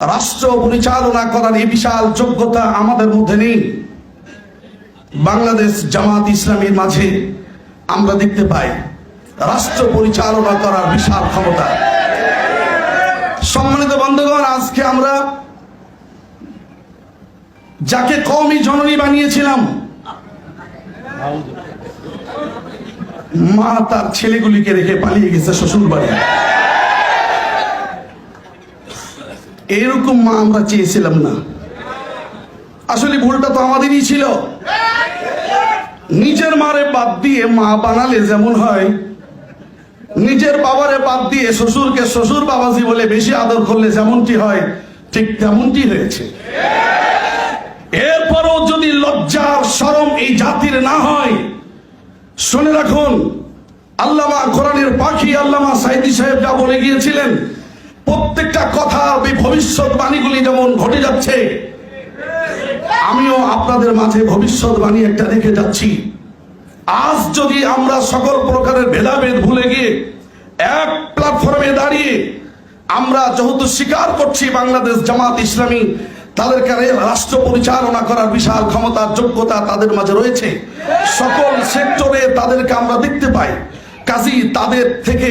রাষ্ট্র পরিচালনা করার এই বিশাল যোগ্যতা আমাদের মধ্যে নেই। বাংলাদেশ জামাত ইসলামীর মাঝে আমরা দেখতে পাই, রাষ্ট্র পরিচালনা করার বিশাল ক্ষমতা। সম্মানিত বন্ধুগণ, আজকে আমরা যাকে কমই জননী বানিয়েছিলাম, মা তার ছেলেগুলিকে রেখে পালিয়ে গেছে শ্বশুর বাড়ি এরকম মা আমরা চেয়েছিলাম না। আসলে ভুলটা তো আমাদেরই ছিল। নিজের মারে বাদ দিয়ে মা বানালে যেমন হয়, নিজের বাবারে বাদ দিয়ে শ্বশুরকে শ্বশুর বাবাজি বলে বেশি আদর করলে যেমনটি হয়, ঠিক তেমনটি হয়েছে। এরপরও যদি লজ্জার সরম এই জাতির না হয়, শুনে রাখুন, আল্লামা কোরআনের পাখি আল্লামা সাইদি সাহেব যা বলে গিয়েছিলেন প্রত্যেকটা কথা এই ভবিষ্যৎবাণীগুলি যেমন ঘটে যাচ্ছে, আমিও আপনাদের মাঝে ভবিষ্যৎবাণী একটা রেখে যাচ্ছি। আজ যদি আমরা সকল প্রকারের ভেদাভেদ ভুলে গিয়ে এক প্ল্যাটফর্মে দাঁড়িয়ে আমরা যেহেতু স্বীকার করছি বাংলাদেশ জামাত ইসলামী তাদেরকে রাষ্ট্র পরিচালনা করার বিশাল ক্ষমতার যোগ্যতা তাদের মাঝে রয়েছে। সকল সেক্টরে তাদেরকে আমরা দেখতে পাই। কাজী তাদের থেকে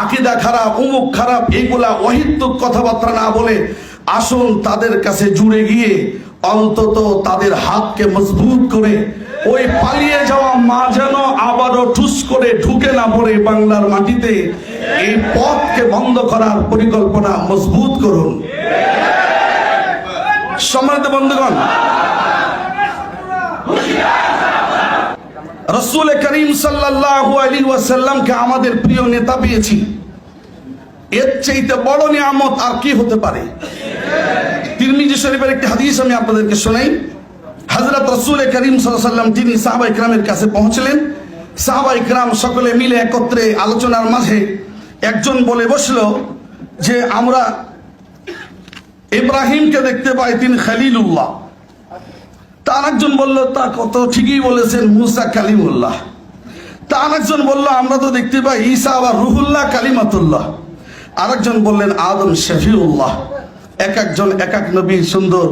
আকিদা খারাপ, উমুক খারাপ এইগুলা অহিতুক কথাবার্তা না বলে আসুন তাদের কাছে জুড়ে গিয়ে অন্তত তাদের হাতকে মজবুত করে ওই পালিয়ে যাওয়া মা যেন আবারও ঠুস করে ঢুকে না পড়ে বাংলার মাটিতে, এই পথকে বন্ধ করার পরিকল্পনা মজবুত করুন। সম্মানিত বন্ধুগণ রসুল করিম ওয়াসাল্লামকে আমাদের প্রিয় নেতা পেয়েছি। এর চাইতে বড় নিয়ামত আর কি হতে পারে? তিরমিজি শরীফের একটি হাদিস আমি আপনাদেরকে শোনাই। হযরত রাসূল করিম ওয়াসাল্লাম তিনি সাহাবা ইকরামের কাছে পৌঁছলেন, সাহাবা ইকরাম সকলে মিলে একত্রে আলোচনার মাঝে একজন বলে বসল যে, আমরা ইব্রাহিমকে দেখতে পাই তিনি খালিলুল্লাহ। তার একজন বলল, তা কত ঠিকই বলেছেন মুসা কালিমুল্লাহ। তার একজন বলল, আমরা তো দেখতে পাই ঈসা আবার রুহুল্লাহ কালিমাতুল্লাহ। আরেকজন বললেন, আদম শফিউল্লাহ। এক একজন, এক এক নবী সুন্দর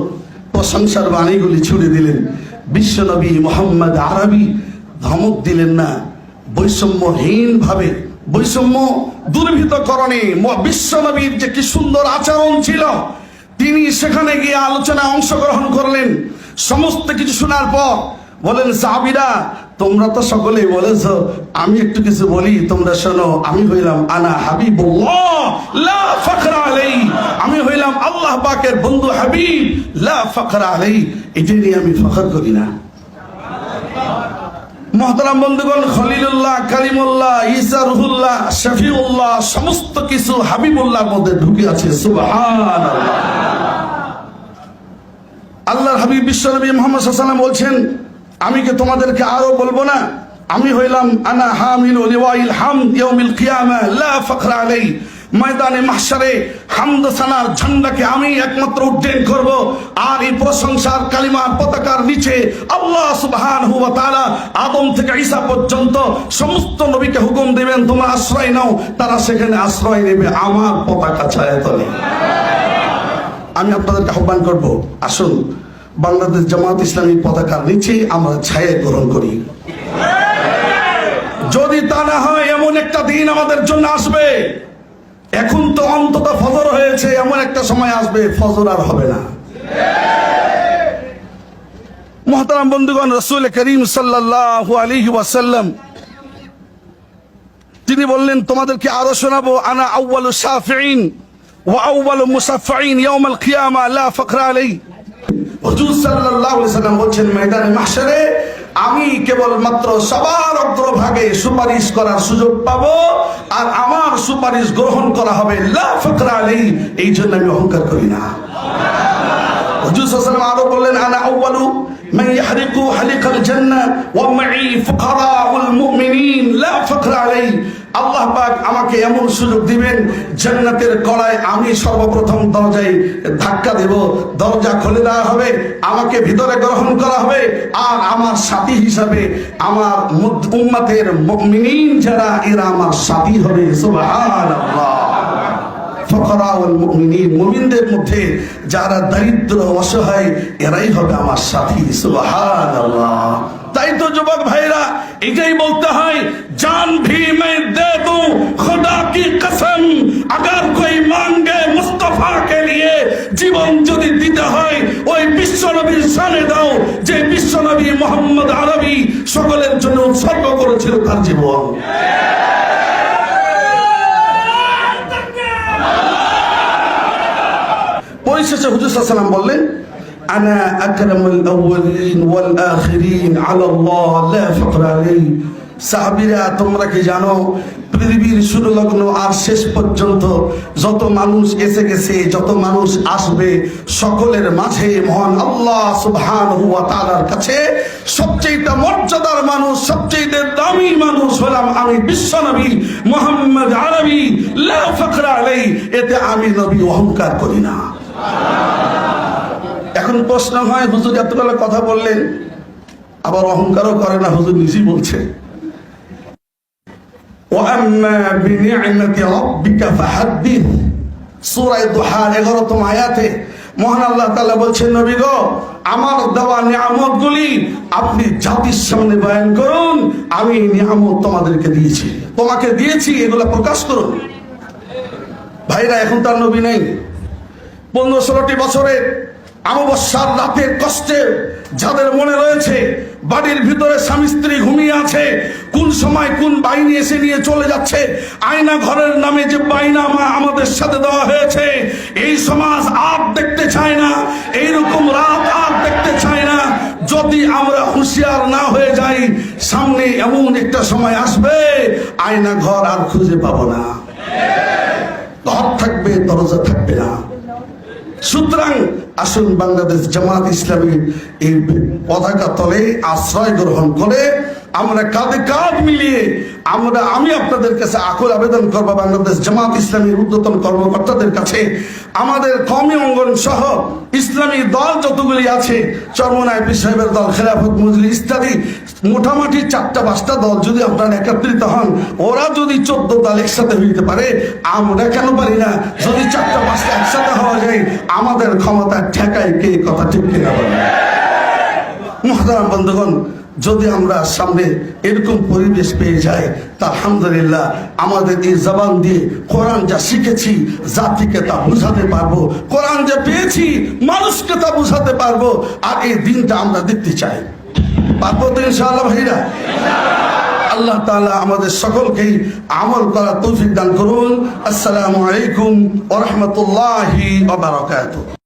প্রশংসার বাণীগুলি ছুড়ে দিলেন। বিশ্ব নবী মোহাম্মদ আরবি ধমক দিলেন না। বৈষম্যহীন ভাবে বৈষম্য দুর্বৃতকরণে বিশ্ব নবীর যে কি সুন্দর আচরণ ছিল, তিনি সেখানে গিয়ে আলোচনায় অংশগ্রহণ করলেন। সমস্ত কিছু শোনার পর বলেন, সাহাবিরা, তোমরা তো সকলেই বলেছ, আমি একটু কিছু বলি, তোমরা শোনো, আমি হইলাম আনা হাবিবুল্লাহ, লা ফখরা আলাই আমি হইলাম আল্লাহ পাকের বন্ধু হাবিব, লা ফখরা আলাই এটা নিয়ে আমি ফখর করি না। মহতারাম বন্ধুগণ, খলিলুল্লাহ, কালিমুল্লাহ, ঈসা রুহুল্লাহ, শফিউল্লাহ, সমস্ত কিছু হাবিবুল্লাহর মধ্যে ঢুকে আছে, সুবহানাল্লাহ। হাবিব বিশ্বনবী মোহাম্মদ সাল্লাম বলছেন, আমি কি তোমাদেরকে আরও বলব না? আমি হইলাম, আনা হামিল লিওয়াইল হামদ ইয়াউমিল কিয়ামা, লা ফখরা আলাই ময়দানে, মাহশারে হামদ সানার ঝান্ডাকে আমি একমাত্র উড্ডয়ন করব। আর এই প্রশংসার কালিমার পতাকার নিচে আল্লাহ সুবহানাহু ওয়া তাআলা আদম থেকে ঈসা পর্যন্ত সমস্ত নবীকে হুকুম দিবেন, তোমরা আশ্রয় নাও, তারা সেখানে আশ্রয় নেবে, আমার পতাকা ছায়া তলে। আমি আপনাদেরকে আহ্বান করব, আসুন বাংলাদেশ জামাত ইসলামী পতাকার নিচে আমরা ছায়া গ্রহণ করি। যদি তা না হয়, এমন একটা দিন আমাদের জন্য আসবে। এখন তো অন্তত ফজর হয়েছে, এমন একটা সময় আসবে, ফজর আর হবে না। মহতারাম বন্ধুগণ, রসুল করিম সাল্লাল্লাহু আলাইহি ওয়াসাল্লাম, তিনি বললেন, তোমাদেরকে আরও শোনাবো, আনা আউয়ালু শাফিঈন ওয়া আউয়ালু মুসাফফিঈন ইয়াউমাল কিয়ামা, লা ফাকরা আলাই হুজুর সাল্লাল্লাহু আলাইহি সাল্লাম বলছেন, ময়দানে মাহশারে আমি কেবল মাত্র সবার অগ্রভাগে সুপারিশ করার সুযোগ পাবো আর আমার সুপারিশ গ্রহণ করা হবে। লা ফাকরা আলাই এই জন্য আমি অহংকার করি না। হুজুর সাল্লাল্লাহু আরও বললেন, আনা আউয়ালু ইয়াহরিকু হালিকাল জান্নাহ ওয়া মাই ফুকারাউল মুমিনিন লা ফাকরা আলাই আল্লাহ পাক আমাকে এমন সুযোগ দিবেন, জান্নাতের কড়ায় আমি সর্বপ্রথম দরজায় ধাক্কা দেব। দরজা খুলে দেওয়া হবে, আমাকে ভিতরে গ্রহণ করা হবে, আর আমার সাথী হিসাবে আমার উম্মতের মুমিনিন যারা, এরা আমার সাথী হবে। সুবহানাল্লাহ। মুমিনদের মধ্যে যারা দারিদ্র, অসহায়, এরাই হবে আমার সাথী। তাই তো যুবক ভাইরা, এটাই বলতে হয়, জান ভি মে দে খোদা কি কসম, আগর কোই মাঙ্গে মুস্তফা কে লিয়ে জীবন যদি দিতে হয়, ওই বিশ্বনবীর নবীর দাও, যে বিশ্বনবী মোহাম্মদ আরবি সকলের জন্য উৎসর্গ করেছিল তার জীবন। পরিশেষে হুজুর সাল্লাম বললেন তোমরা কি জানো, পৃথিবীর আর শেষ পর্যন্ত যত মানুষ এসে যত মানুষ আসবে, সকলের মাঝে মহান আল্লাহ ওয়া তাআলার কাছে সবচেয়ে মর্যাদার মানুষ সবচেয়ে দামি মানুষ হলাম আমি, বিশ্ব নবী মোহাম্মদ আরবি, লা এতে আমি নবী অহংকার করি না। এখন প্রশ্ন হয়, হুজুর এতবেলা কথা বললেন, আবার অহংকারও করে না, হুজুর নিজেই বলছে। এগারোতম আয়াতে মহান আল্লাহ তালা বলছেন, নবী গো, আমার দেওয়া নিয়ামত আপনি জাতির সামনে বয়ান করুন, আমি নিয়ামত তোমাদেরকে দিয়েছি। তোমাকে দিয়েছি, এগুলা প্রকাশ করুন। ভাইরা, এখন তার নবী নেই। পনেরো ষোলোটি বছরের অমাবস্যার রাতের কষ্টে যাদের মনে রয়েছে বাড়ির ভিতরে স্বামী স্ত্রী ঘুমিয়ে আছে, কোন সময় কোন বাহিনী এসে নিয়ে চলে যাচ্ছে, আয়না ঘরের নামে যে বাইনা আমা- আমাদের সাথে দেওয়া হয়েছে, এই সমাজ আর দেখতে চায় না, এইরকম রাত আর দেখতে চায় না। যদি আমরা হুঁশিয়ার না হয়ে যাই, সামনে এমন একটা সময় আসবে, আয়না ঘর আর খুঁজে পাবো না। ঘর থাকবে, দরজা থাকবে না। সুতরাং আসুন বাংলাদেশ জামাত ইসলামী এই পতাকা তলে আশ্রয় গ্রহণ করে আমরা কাঁধে কাঁধ মিলিয়ে আমরা, আমি আপনাদের কাছে আকুল আবেদন করব বাংলাদেশ জামাত ইসলামীর ঊর্ধ্বতন কর্মকর্তাদের কাছে। আমাদের কমি অঙ্গন সহ ইসলামী দল যতগুলি আছে, চরমনায় সাহেবের দল, খেলাফত মজলি ইত্যাদি মোটামুটি চারটা পাঁচটা দল যদি আপনারা একত্রিত হন, ওরা যদি চোদ্দ দল একসাথে হইতে পারে, আমরা কেন পারি না? যদি চারটা পাঁচটা একসাথে হওয়া যায়, আমাদের ক্ষমতা ঠেকায় কে কথা ঠিক কিনা বলে মহাদারাম বন্ধুগণ, যদি আমরা সামনে এরকম পরিবেশ পেয়ে যাই, তা আলহামদুলিল্লাহ আমাদের এই জবান দিয়ে কোরআন যা শিখেছি, জাতিকে তা বুঝাতে পারব, কোরআন যা পেয়েছি, মানুষকে তা বুঝাতে পারব, আর এই দিনটা আমরা দেখতে চাই। পারব ভাইরা। আল্লাহ তাআলা আমাদের সকলকেই আমল করার তৌফিক দান করুন। আসসালামু আলাইকুম ওয়া রাহমাতুল্লাহি ওয়া বারাকাতুহু।